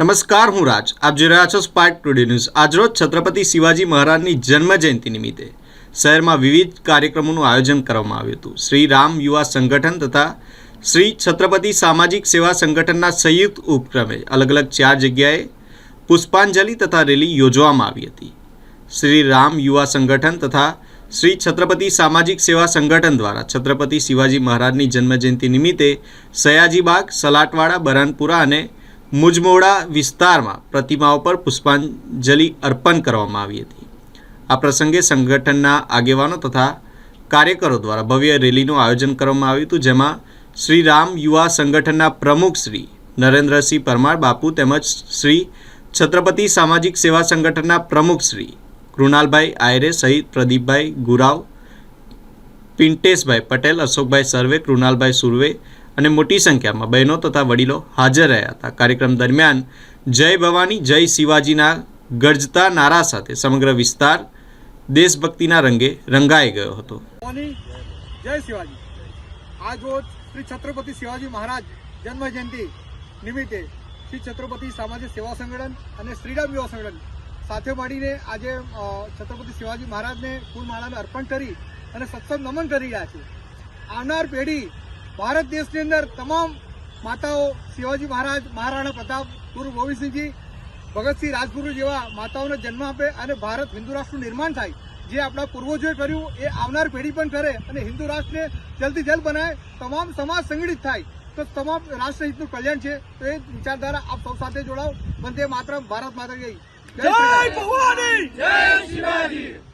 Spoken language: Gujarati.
નમસ્કાર, હું રાજ. આપ જોઈ રહ્યા છો સ્પાર્ક ટુડે ન્યૂઝ આજરોજ છત્રપતિ શિવાજી મહારાજની જન્મજયંતિ નિમિત્તે શહેરમાં વિવિધ કાર્યક્રમોનું આયોજન કરવામાં આવ્યું હતું. શ્રી રામ યુવા સંગઠન તથા શ્રી છત્રપતિ સામાજિક સેવા સંગઠનના સંયુક્ત ઉપક્રમે અલગ અલગ ચાર જગ્યાએ પુષ્પાંજલિ તથા રેલી યોજવામાં આવી હતી. શ્રી રામ યુવા સંગઠન તથા શ્રી છત્રપતિ સામાજિક સેવા સંગઠન દ્વારા છત્રપતિ શિવાજી મહારાજની જન્મજયંતિ નિમિત્તે સયાજીબાગ, સલાટવાડા, બરાનપુરા અને મુજમોડા વિસ્તારમાં પ્રતિમાઓ પર પુષ્પાંજલિ અર્પણ કરવામાં આવી હતી. આ પ્રસંગે સંગઠનના આગેવાનો તથા કાર્યકરો દ્વારા ભવ્ય રેલીનું આયોજન કરવામાં આવ્યું હતું, જેમાં શ્રી રામ યુવા સંગઠનના પ્રમુખ શ્રી નરેન્દ્રસિંહ પરમાર બાપુ તેમજ શ્રી છત્રપતિ સામાજિક સેવા સંગઠનના પ્રમુખ શ્રી કૃણાલભાઈ આયરે સહિત પ્રદીપભાઈ ગુરાવ, પિન્ટેશભાઈ પટેલ, અશોકભાઈ સર્વે, કૃણાલભાઈ સુરવે અને મોટી સંખ્યામાં બહેનો તથા વડીલો હાજર રહ્યા હતા. કાર્યક્રમ દરમિયાન જય ભવાની, જય શિવાજીના ગર્જતા નારા સાથે સમગ્ર વિસ્તાર દેશભક્તિના રંગે રંગાઈ ગયો હતો. જય શિવાજી. આજ રોજ શ્રી છત્રપતિ શિવાજી મહારાજ જન્મ જયંતિ નિમિત્તે શ્રી છત્રપતિ સામાજિક સેવા સંગઠન અને શ્રીરામ યુવા સંગઠન સાથે મળીને આજે છત્રપતિ શિવાજી મહારાજને ફૂલમાળાને અર્પણ કરી અને સત્સંગ નમન કરી રહ્યા છે. આવનાર પેઢી ભારત દેશની અંદર તમામ માતાઓ શિવાજી મહારાજ, મહારાણા પ્રતાપ, ગુરુ ગોવિંદસિંહજી, ભગતસિંહ રાજગુરુ જેવા માતાઓને જન્મ આપે અને ભારત હિન્દુ રાષ્ટ્રનું નિર્માણ થાય, જે આપણા પૂર્વજોએ કર્યું, એ આવનાર પેઢી પણ કરે અને હિન્દુ રાષ્ટ્રને જલ્દી જલ્દ બનાવે તમામ સમાજ સંગઠિત થાય, તો તમામ રાષ્ટ્રહિતનું કલ્યાણ છે, તો એ વિચારધારા આપ સૌ સાથે જોડાઓ. વંદે માત્ર ભારત માતા જય. જય શ્રી રામ.